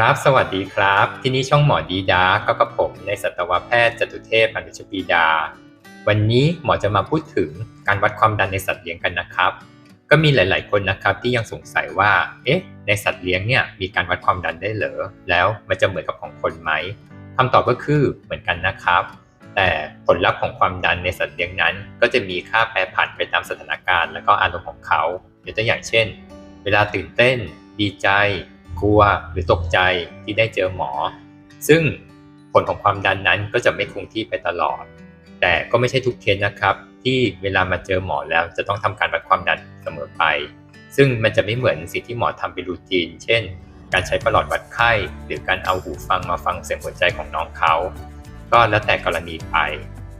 ครับ สวัสดีครับ ที่นี่ช่องหมอดีดา ก็กับผมในสัตวแพทย์จตุเทพอนุชปีดา วันนี้หมอจะมาพูดถึงการวัดความดันในสัตว์เลี้ยงกันนะครับ ก็มีหลาย ๆ คนนะครับที่ยังสงสัยว่า เอ๊ะ ในสัตว์เลี้ยงเนี่ยมีการวัดความดันได้เหรอ แล้วมันจะเหมือนกับของคนไหมคำตอบก็คือเหมือนกันนะครับ แต่ผลลัพธ์ของความดันในสัตว์เลี้ยงนั้น ก็จะมีค่าแปรผันไปตามสถานการณ์ และก็อารมณ์ของเขายกตัวอย่างเช่น เวลาตื่นเต้น ดีใจ กลัวหรือตกใจที่ได้เจอหมอ ซึ่งผลของความดันนั้นก็จะไม่คงที่ไปตลอด แต่ก็ไม่ใช่ทุกเคสนะครับ ที่เวลามาเจอหมอแล้วจะต้องทำการวัดความดันเสมอไป ซึ่งมันจะไม่เหมือนสิ่งที่หมอทำเป็นรูทีน เช่น การใช้ประหลอดวัดไข้ หรือการเอาหูฟังมาฟังเสียงหัวใจของน้องเขา ก็แล้วแต่กรณีไป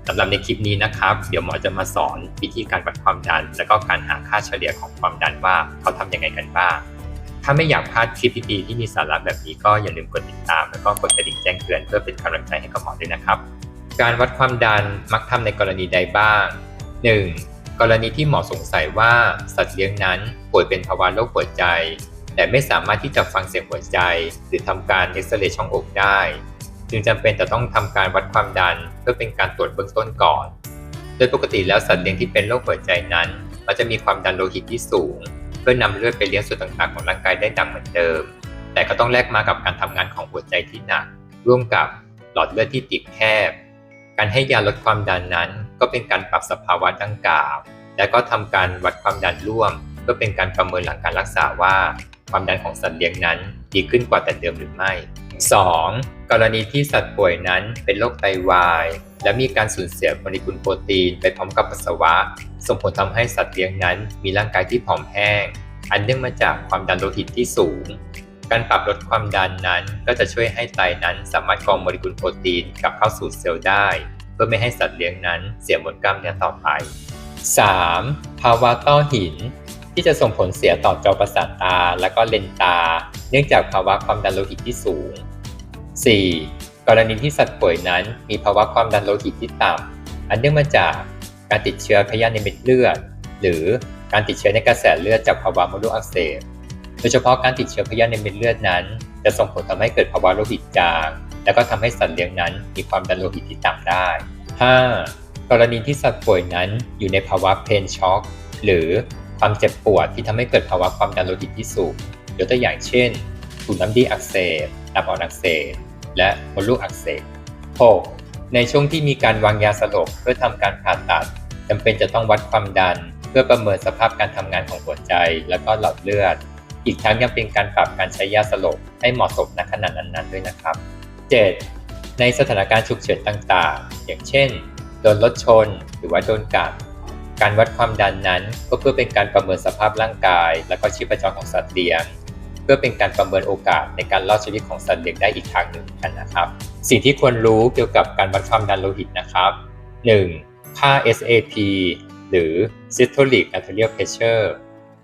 สำหรับในคลิปนี้นะครับ เดี๋ยวหมอจะมาสอนวิธีการวัดความดัน และก็การหาค่าเฉลี่ยของความดันว่าเขาทำยังไงกันบ้าง ถ้าไม่อยากพลาดคลิปดีๆที่มีสาระแบบนี้ก็อย่าลืมกดติดตาม แล้วก็กดกระดิ่งแจ้งเตือนเพื่อเป็นกำลังใจให้กับหมอด้วยนะครับ การวัดความดันมักทำในกรณีใดบ้าง 1. กรณีที่หมอสงสัยว่าสัตว์เลี้ยงนั้นป่วยเป็นภาวะโรคหัวใจ แต่ไม่สามารถที่จะฟังเสียงหัวใจ หรือทำการเอ็กซเรย์ช่องอกได้ จึงจำเป็นจะต้องทำการวัดความดันเพื่อเป็นการตรวจเบื้องต้นก่อน โดยปกติแล้วสัตว์เลี้ยงที่เป็นโรคหัวใจนั้นมันจะมีความดันโลหิตที่สูง พื่อนำเลือดไปเลี้ยงส่วนต่างๆของร่างกายได้ดังเหมือนเดิม แต่ก็ต้องแลกมากับการทำงานของหัวใจที่หนัก ร่วมกับหลอดเลือดที่ตีบแคบ การให้ยาลดความดันนั้น ก็เป็นการปรับสภาวะดังกล่าว และก็ทำการวัดความดันร่วม เพื่อเป็นการประเมินหลังการรักษาว่า ความดันของสัตว์เลี้ยงนั้นดีขึ้นกว่าแต่เดิมหรือไม่ 2. กรณีที่สัตว์ป่วยนั้นเป็นโรคไตวาย และมีการสูญเสียโมเลกุลโปรตีนไปพร้อมกับปัสสาวะ ส่งผลทำให้สัตว์เลี้ยงนั้นมีร่างกายที่ผอมแห้ง อันเนื่องมาจากความดันโลหิตที่สูง การปรับลดความดันนั้นก็จะช่วยให้ไตนั้นสามารถกรองโมเลกุลโปรตีนกลับเข้าสู่เซลล์ได้ เพื่อไม่ให้สัตว์เลี้ยงนั้นเสียมวลกล้ามเนื้อต่อไป 3. ภาวะต้อหิน ที่จะส่งผลเสียต่อจอประสาทตาและก็เลนตา เนื่องจากภาวะความดันโลหิตที่สูง 4. กรณีที่สัตว์ป่วยนั้นมีภาวะความดันโลหิตที่ต่ำอันเนื่องมาจากการติดเชื้อพยาธิในเม็ดเลือด หรือการติดเชื้อในกระแสเลือดจากภาวะมดลูกอักเสบ โดยเฉพาะการติดเชื้อพยาธิในเม็ดเลือดนั้น จะส่งผลทำให้เกิดภาวะโลหิตจาง และก็ทำให้สัตว์เลี้ยงนั้นมีความดันโลหิตที่ต่ำได้ 5. กรณีที่สัตว์ป่วยนั้นอยู่ในภาวะเพนช็อกหรือความเจ็บปวดที่ทำให้เกิดภาวะความดันโลหิตที่สูงยกตัวอย่างเช่นถุงน้ำดีอักเสบตับอ่อนอักเสบ และมดลูกอักเสบ 6. ในช่วงที่มีการวางยาสลบเพื่อทำการผ่าตัดจำเป็นจะต้องวัดความดัน เพื่อประเมินสภาพการทำงานของหัวใจ และก็หลอดเลือด อีกทั้งยังเป็นการปรับการใช้ยาสลบให้เหมาะสมณขณะนั้นๆด้วยนะครับ 7. ในสถานการณ์ฉุกเฉินต่างๆ อย่างเช่น โดนรถชน หรือว่าโดนกัด การวัดความดันนั้นก็เพื่อเป็นการประเมินสภาพร่างกาย และก็ชีพจรของสัตว์เลี้ยง พื่อเป็นการประเมินโอกาสในการรอดชีวิตของสัตว์เลี้ยงได้อีกทางหนึ่งกันนะครับ สิ่งที่ควรรู้เกี่ยวกับการวัดความดันโลหิตนะครับ 1. ค่า SAP หรือ Systolic Arterial Pressure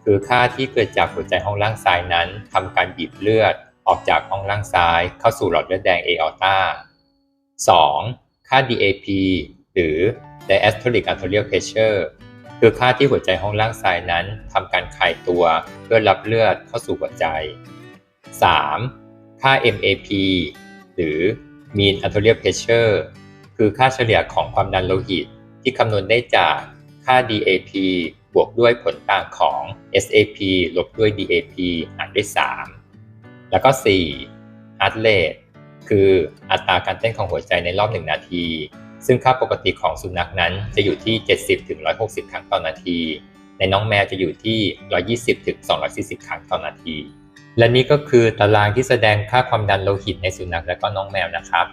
คือค่าที่เกิดจากหัวใจห้องล่างซ้ายนั้นทำการบีบเลือดออกจากห้องล่างซ้ายเข้าสู่หลอดเลือดแดง aorta 2. ค่า DAP หรือ Diastolic Arterial Pressure คือค่าที่หัวใจห้องล่างซ้ายนั้นทำการคลายตัวเพื่อรับเลือดเข้าสู่หัวใจ 3. ค่า MAP หรือ Mean Arterial Pressure คือค่าเฉลี่ยของความดันโลหิต ที่คำนวณได้จากค่า DAP บวกด้วยผลต่างของ SAP ลบด้วย DAP หารด้วย 3 แล้วก็ 4. Heart rate คืออัตราการเต้นของหัวใจในรอบ 1 นาที ซึ่งค่าปกติของสุนัขนั้นจะอยู่ที่ 70-160 ครั้งต่อนาที ในน้องแมวจะอยู่ที่ 120-240 ครั้งต่อนาที และนี่ก็คือตารางที่แสดงค่าความดันโลหิตในสุนัขและก็น้องแมวนะครับ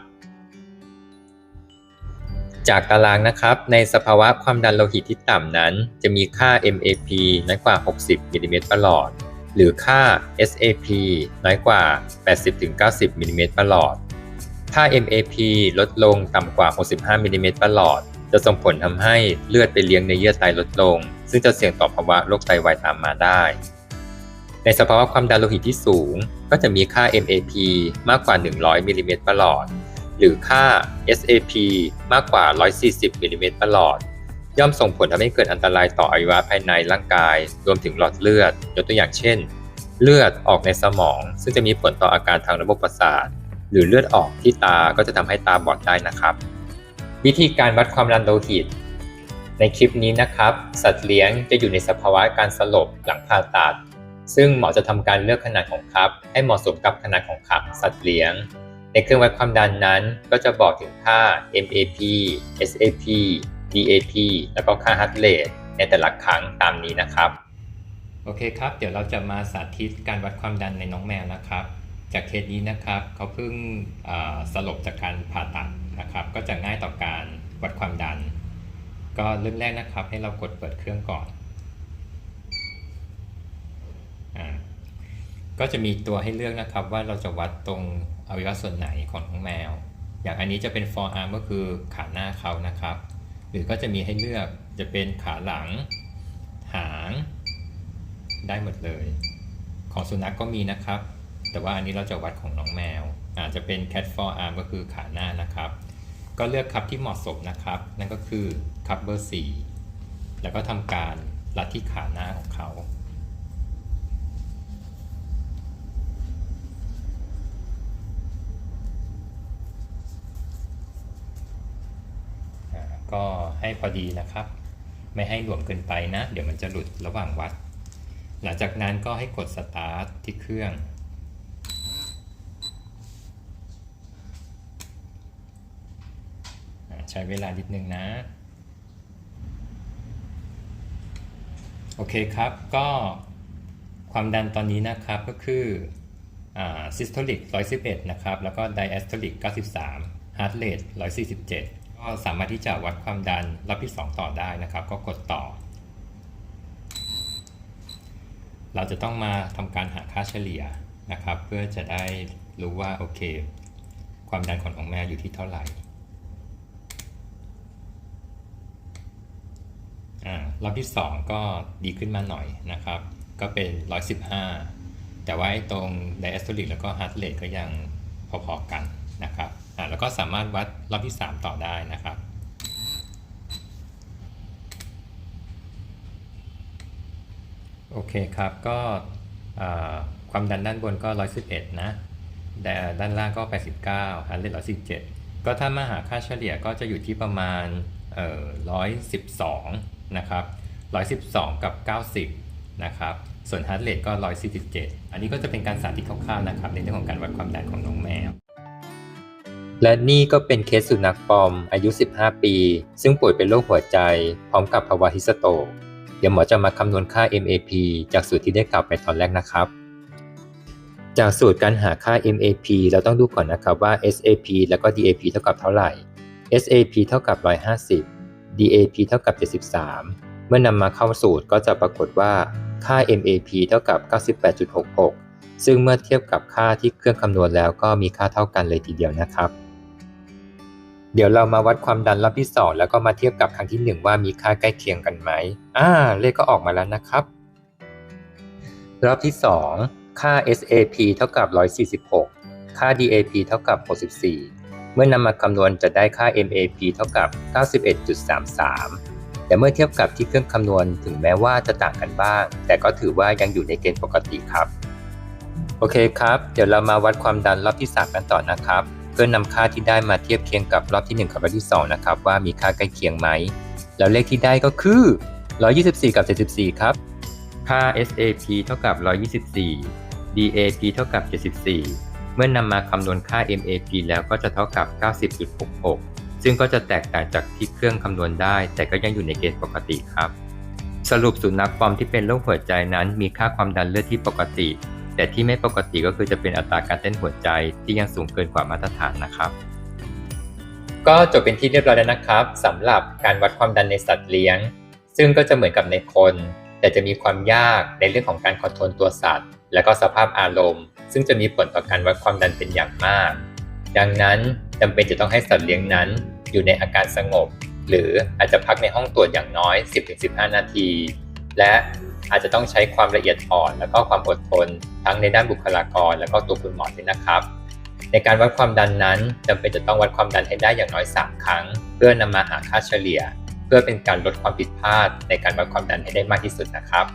จากตารางนะครับ ในสภาวะความดันโลหิตที่ต่ำนั้น จะมีค่า MAP น้อยกว่า 60มิลลิเมตรประหลอด หรือค่า SAP น้อยกว่า 80-90มิลลิเมตรประหลอด ถ้า MAP ลดลงต่ำกว่า 65มิลลิเมตรประหลอด จะส่งผลทำให้เลือดไปเลี้ยงในเยื่อไตลดลง ซึ่งจะเสี่ยงต่อภาวะโรคไตวายตามมาได้ ในสภาวะความดันโลหิตที่สูง ก็จะมีค่า MAP มากกว่า 100มิลลิเมตรประหลอด หรือค่า SAP มากกว่า 140มิลลิเมตรประหลอด ย่อมส่งผลทำให้เกิดอันตรายต่ออวัยวะภายในร่างกาย รวมถึงหลอดเลือด ยกตัวอย่างเช่น เลือดออกในสมอง ซึ่งจะมีผลต่ออาการทางระบบประสาท หรือเลือดออกที่ตาก็จะทำให้ตาบอดได้นะครับ วิธีการวัดความดันโลหิต ในคลิปนี้นะครับ สัตว์เลี้ยงจะอยู่ในสภาวะการสลบหลังผ่าตัด ซึ่งหมอจะทำการเลือกขนาดของคัพให้เหมาะสมกับขนาดของคัพสัตว์เลี้ยง ในเครื่องวัดความดันนั้นก็จะบอกถึงค่า MAP SAP DAP แล้วก็ค่า heart rate ในแต่ละครั้งตามนี้นะครับ โอเคครับ เดี๋ยวเราจะมาสาธิตการวัดความดันในน้องแมวนะครับ จากเคสนี้นะครับเขาเพิ่งสลบจากการผ่าตัดนะครับ ก็จะง่ายต่อการวัดความดัน ก็เริ่มแรกนะครับ ให้เรากดเปิดเครื่องก่อนอก็จะมีตัวให้เลือกนะครับ ว่าเราจะวัดตรงอวัยวะส่วนไหนของน้องแมว อย่างอันนี้จะเป็น forearm ก็คือขาหน้าเขานะครับ หรือก็จะมีให้เลือกจะเป็นขาหลัง หาง ได้หมดเลย ของสุนัขกก็มีนะครับ แต่ว่าอันนี้เราจะวัดของน้องแมวอาจจะเป็น cat forearm ก็คือขาหน้านะครับ ก็เลือกคัพที่เหมาะสมนะครับ นั่นก็คือคัพเบอร์ 4 แล้วก็ทำการรัดที่ขาหน้าของเขาก็ให้พอดีนะครับ ไม่ให้หลวมเกินไปนะ เดี๋ยวมันจะหลุดระหว่างวัด หลังจากนั้นก็ให้กดสตาร์ทที่เครื่อง อ่า ใช้เวลานิดนึงนะ โอเคครับก็ความดันตอนนี้นะครับก็คืออ่า systolic 111 นะครับ แล้วก็ diastolic 93 heart rate 147 ก็สามารถที่จะวัดความดันรอบที่ 2 ต่อได้นะครับ ก็กดต่อ เราจะต้องมาทำการหาค่าเฉลี่ยนะครับ เพื่อจะได้รู้ว่า โอเค ความดันของของแม่อยู่ที่เท่าไหร่ อ่า รอบที่ 2 ก็ดีขึ้นมาหน่อยนะครับ ก็เป็น 115 แต่ว่าไอ้ตรง diastolic แล้วก็ heart rate ก็ยังพอๆกันนะครับอ่าแล้วก็สามารถวัดรอบที่ 3 ต่อได้นะครับโอเคครับ ก็ความดันด้านบนก็ 111 นะแต่ด้านล่างก็ 89 heart rate 117 ก็ถ้ามาหาค่าเฉลี่ยก็จะอยู่ที่ประมาณเอ่อ112 นะครับ112 กับ 90 นะครับ ส่วน heart rate ก็ 147 อันนี้ก็จะเป็นการสาธิตคร่าวๆนะครับ ในเรื่องของการวัดความดันของน้องแมว และนี่ก็เป็นเคสสุนัขปอม อายุ 15 ปี ซึ่งป่วยเป็นโรคหัวใจ พร้อมกับภาวะฮิสโตกเดี๋ยวหมอจะมาคำนวณค่า MAP จากสูตรที่ได้กล่าวไปตอนแรกนะครับ จากสูตรการหาค่า MAP เราต้องดูก่อนนะครับว่า SAP แล้วก็ DAP เท่ากับเท่าไหร่ SAP เท่ากับ 150 DAP เท่ากับ 73 เมื่อนำมาเข้าสูตรก็จะปรากฏว่าค่า MAP เท่ากับ 98.66 ซึ่งเมื่อเทียบกับค่าที่เครื่องคำนวณแล้วก็มีค่าเท่ากันเลยทีเดียวนะครับ เดี๋ยวเรามาวัดความดันรอบที่ 2 แล้วก็มาเทียบกับครั้งที่ 1 ว่ามีค่าใกล้เคียงกันไหมอ่าเลขก็ออกมาแล้วนะครับ รอบที่ 2 ค่า SAP เท่ากับ 146 ค่า DAP เท่ากับ 64 เมื่อนำมาคำนวณจะได้ค่า MAP เท่ากับ 91.33 แต่เมื่อเทียบกับที่เครื่องคำนวณถึงแม้ว่าจะต่างกันบ้าง แต่ก็ถือว่ายังอยู่ในเกณฑ์ปกติครับ โอเคครับ เดี๋ยวเรามาวัดความดันรอบที่ 3 กันต่อนะครับ เพื่อนำค่าที่ได้มาเทียบเคียงกับรอบที่ 1 กับรอบที่ 2 นะครับ ว่ามีค่าใกล้เคียงไหม แล้วเลขที่ได้ก็คือ 124 กับ 74 ครับ ค่า SAP เท่ากับ 124 DAP เท่ากับ 74 มื่อนำมาคำนวณค่า MAP แล้วก็จะเท่ากับ 90.66 ซึ่งก็จะแตกต่างจากที่เครื่องคำนวณได้ แต่ก็ยังอยู่ในเกณฑ์ปกติครับ สรุปสุนัขปอร์มที่เป็นโรคหัวใจนั้น มีค่าความดันเลือดที่ปกติ แต่ที่ไม่ปกติก็คือจะเป็นอัตราการเต้นหัวใจที่ยังสูงเกินกว่ามาตรฐานนะครับก็จบเป็นที่เรียบร้อยแล้วนะครับสำหรับการวัดความดันในสัตว์เลี้ยง ซึ่งก็จะเหมือนกับในคน แต่จะมีความยากในเรื่องของการคอนโทรลตัวสัตว์ และก็สภาพอารมณ์ ซึ่งจะมีผลต่อการวัดความดันเป็นอย่างมาก ดังนั้นจำเป็นจะต้องให้สัตว์เลี้ยงนั้น อยู่ในอาการสงบ หรืออาจจะพักในห้องตรวจอย่างน้อย 10-15 นาที และอาจจะต้องใช้ความละเอียดอ่อน และก็ความอดทน ทั้งในด้านบุคลากร และก็ตัวคุณหมอด้วยนะครับ ในการวัดความดันนั้นจำเป็นจะต้องวัดความดันให้ได้อย่างน้อย 3 ครั้ง เพื่อนำมาหาค่าเฉลี่ย เพื่อเป็นการลดความผิดพลาด ในการวัดความดันให้ได้มากที่สุดนะครับ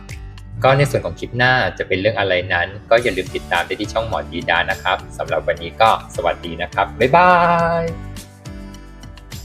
ก็ในส่วนของคลิปหน้าจะเป็นเรื่องอะไรนั้น ก็อย่าลืมติดตามได้ที่ช่องหมอดีดานะครับสำหรับวันนี้ก็สวัสดีนะครับ บ๊ายบาย